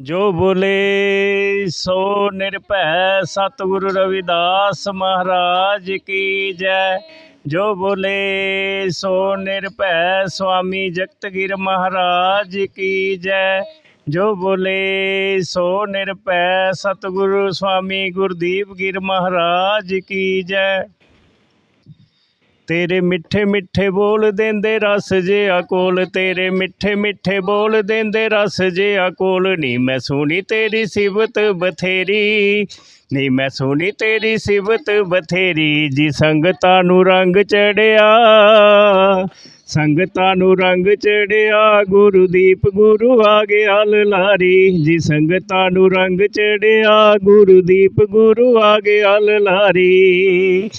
ਜੋ ਬੋਲੇ ਸੋ ਨਿਰਭੈ ਸਤਿਗੁਰੂ ਰਵਿਦਾਸ ਮਹਾਰਾਜ ਕੀ ਜੈ। ਜੋ ਬੋਲੇ ਸੋ ਨਿਰਭੈ ਸੁਆਮੀ ਜਗਤਗੀਰ ਮਹਾਰਾਜ ਕੀ ਜੈ। ਜੋ ਬੋਲੇ ਸੋ ਨਿਰਭੈ ਸਤਿਗੁਰੂ ਸੁਆਮੀ ਗੁਰਦੀਪ ਗਿਰ ਮਹਾਰਾਜ ਕੀ ਜੈ। ਤੇਰੇ ਮਿੱਠੇ ਮਿੱਠੇ ਬੋਲ ਦਿੰਦੇ ਰਸ ਜਿਹਾ ਕੋਲ, ਤੇਰੇ ਮਿੱਠੇ ਮਿੱਠੇ ਬੋਲ ਦਿੰਦੇ ਰਸ ਜਿਹਾ ਕੋਲ। ਨੀ ਮੈਂ ਸੁਣੀ ਤੇਰੀ ਸਿਵਤ ਬਥੇਰੀ, ਨੀ ਮੈਂ ਸੁਣੀ ਤੇਰੀ ਸਿਵਤ ਬਥੇਰੀ, ਜੀ ਸੰਗਤਾਂ ਨੂੰ ਰੰਗ ਚੜਿਆ, ਸੰਗਤਾਂ ਨੂੰ ਰੰਗ ਚੜਿਆ, ਗੁਰਦੀਪ ਗੁਰੂ ਆ ਗਿਆ ਲਲਾਰੀ ਜੀ ਸੰਗਤਾਂ ਨੂੰ ਰੰਗ ਚੜਿਆ, ਗੁਰਦੀਪ ਗੁਰੂ ਆ ਗਿਆ ਲਲਾਰੀ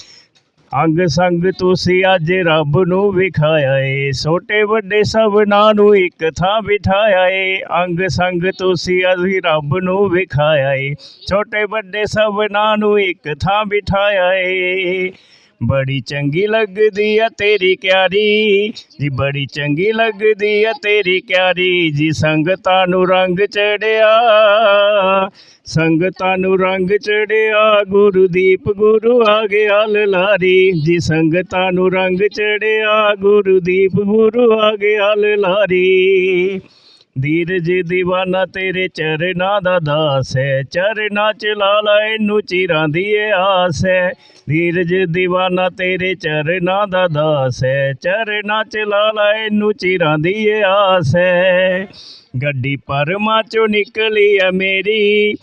ਅੰਗ ਸੰਗ ਤੁਸੀਂ ਅੱਜ ਰੱਬ ਨੂੰ ਵਿਖਾਇਆ ਏ ਛੋਟੇ ਵੱਡੇ ਸਭਨਾਂ ਨੂੰ ਇੱਕ ਥਾਂ ਬਿਠਾਇਆ ਏ ਅੰਗ ਸੰਗ ਤੁਸੀਂ ਅੱਜ ਰੱਬ ਨੂੰ ਵਿਖਾਇਆ ਏ ਛੋਟੇ ਵੱਡੇ ਸਭਨਾਂ ਨੂੰ ਇੱਕ ਥਾਂ ਬਿਠਾਇਆ ਏ ਬੜੀ ਚੰਗੀ ਲੱਗਦੀ ਆ ਤੇਰੀ ਕਿਆਰੀ ਜੀ, ਬੜੀ ਚੰਗੀ ਲੱਗਦੀ ਆ ਤੇਰੀ ਕਿਆਰੀ ਜੀ, ਸੰਗਤਾਂ ਨੂੰ ਰੰਗ ਚੜਿਆ, ਸੰਗਤਾਂ ਨੂੰ ਰੰਗ ਚੜਿਆ, ਗੁਰਦੀਪ ਗੁਰੂ ਆ ਗਿਆ ਲਾਰੀ ਜੀ, ਸੰਗਤਾਂ ਨੂੰ ਰੰਗ ਚੜਿਆ, ਗੁਰਦੀਪ ਗੁਰੂ ਆ ਗਿਆ ਲਾਰੀ ਧੀਰਜ ਦੀਵਾਨਾ ਤੇਰੇ ਚਰਨਾਂ ਦਾ ਦਾਸ ਹੈ ਚਰਨਾਂ ਚ ਲਾਲਾ ਇਹਨੂੰ ਚਿਰਾਂ ਦੀ ਏ ਆਸ ਹੈ ਧੀਰਜ ਦੀਵਾਨਾ ਤੇਰੇ ਚਰਨਾਂ ਦਾ ਦਾਸ ਹੈ ਚਰਨਾਂ ਚ ਲਾਲਾ ਇਹਨੂੰ ਚਿਰਾਂ ਦੀ ਏ ਆਸ ਹੈ ਗੱਡੀ ਪਰਮਾ ਚੋਂ ਨਿਕਲੀ ਆ ਮੇਰੀ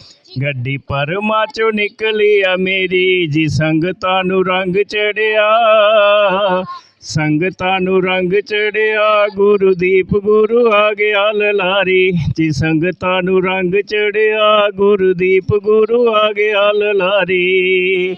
ਗੱਡੀ ਪਰਮਾ ਚੋਂ ਨਿਕਲੀ ਆ ਮੇਰੀ ਜੀ ਸੰਗਤਾਂ ਨੂੰ ਰੰਗ ਚੜਿਆ ਸੰਗਤਾਂ ਨੂੰ ਰੰਗ ਚੜਿਆ ਗੁਰਦੀਪ ਗੁਰੂ ਆ ਗਿਆ ਲਲਾਰੀ। ਜੀ ਸੰਗਤਾਂ ਨੂੰ ਰੰਗ ਚੜਿਆ ਗੁਰਦੀਪ ਗੁਰੂ ਆ ਗਿਆ ਲਲਾਰੀ।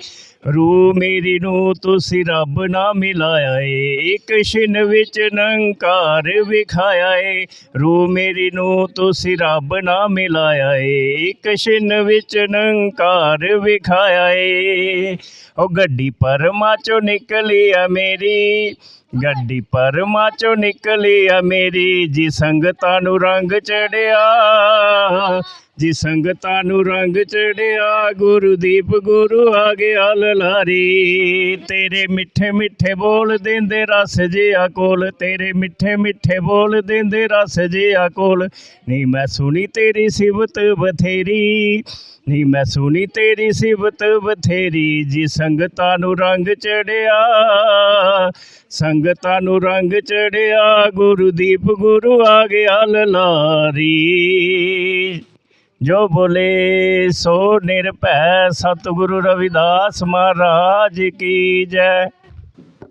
ਰੂ ਮੇਰੀ ਨੂੰ ਤੁਸੀਂ ਰੱਬ ਨਾ ਮਿਲਾਇਆ ਏ ਇੱਕ ਛਿਨ ਵਿੱਚ ਨੰਕਾਰ ਵਿਖਾਇਆ ਏ ਰੂ ਮੇਰੀ ਨੂੰ ਤੁਸੀਂ ਰੱਬ ਨਾ ਮਿਲਾਇਆ ਏ ਇੱਕ ਛਿਨ ਵਿੱਚ ਨੰਕਾਰ ਵਿਖਾਇਆ ਏ ਉਹ ਗੱਡੀ ਪਰਮਾ ਚੋਂ ਨਿਕਲੀ ਆ ਮੇਰੀ। ਗੱਡੀ ਪਰਮਾ ਚੋਂ ਨਿਕਲੀ ਆ ਮੇਰੀ, ਜੀ ਸੰਗਤਾਂ ਨੂੰ ਰੰਗ ਚੜਿਆ। ਜੀ ਸੰਗਤਾਂ ਨੂੰ ਰੰਗ ਚੜਿਆ, ਗੁਰਦੀਪ ਗੁਰੂ ਆ ਗਿਆ ਲਲਾਰੀ ਤੇਰੇ ਮਿੱਠੇ ਮਿੱਠੇ ਬੋਲ ਦਿੰਦੇ ਰਸ ਜਿਆ ਕੋਲ, ਤੇਰੇ ਮਿੱਠੇ ਮਿੱਠੇ ਬੋਲ ਦਿੰਦੇ ਰਸ ਜਿਹਾ ਕੋਲ। ਨਹੀਂ ਮੈਂ ਸੁਣੀ ਤੇਰੀ ਸਿਵਤ ਬਥੇਰੀ ਨਹੀਂ ਮੈਂ ਸੁਣੀ ਤੇਰੀ ਸਿਵਤ ਬਥੇਰੀ, ਜੀ ਸੰਗਤਾਂ ਨੂੰ ਰੰਗ ਚੜਿਆ। ਸੰਗ ਸੰਗਤਾਂ ਨੂੰ ਰੰਗ ਚੜਿਆ, ਗੁਰਦੀਪ ਗੁਰੂ ਆ ਗਿਆ ਲਲਾਰੀ ਜੋ ਬੋਲੇ, ਸੋ ਨਿਰਭੈ ਸਤਿਗੁਰੂ ਰਵਿਦਾਸ ਮਹਾਰਾਜ ਕੀ ਜੈ।